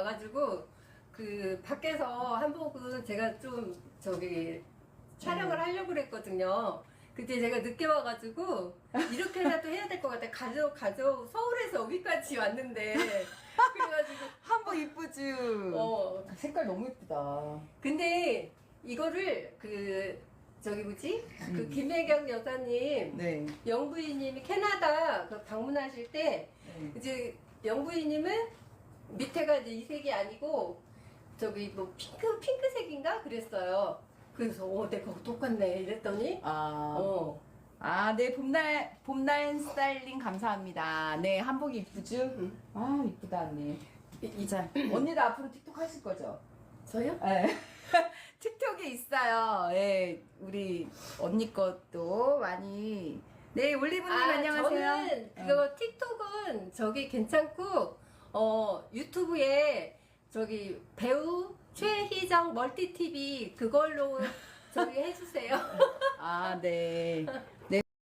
와가지고 그 밖에서 한복은 제가 좀 저기 촬영을 네. 하려고 그랬거든요. 그때 제가 늦게 와가지고 이렇게라도 해야 될 것 같아. 가져 가져 서울에서 여기까지 왔는데 그래가지고 한복 이쁘지? 어 색깔 너무 이쁘다. 근데 이거를 그 저기 뭐지 그 음. 김혜경 여사님 네. 영부인님이 캐나다 그 방문하실 때 네. 이제 영부인님은 밑에가 이제 이 색이 아니고 저기 뭐 핑크 핑크색인가 그랬어요. 그래서 어 내가 똑같네 이랬더니 아, 어 아, 네, 봄날, 봄날 스타일링 감사합니다. 네, 한복이 이쁘죠? 음. 아, 이쁘다, 네. 이, 이 자, 언니도 앞으로 틱톡 하실 거죠? 저요? 네. 틱톡에 있어요. 예, 우리 언니 것도 많이. 네, 올리브님 안녕하세요. 어. 저는 그거 틱톡은 저기 괜찮고 어 유튜브에 저기 배우 최희정 멀티 TV 그걸로 저기 해주세요. 아, 네. 네.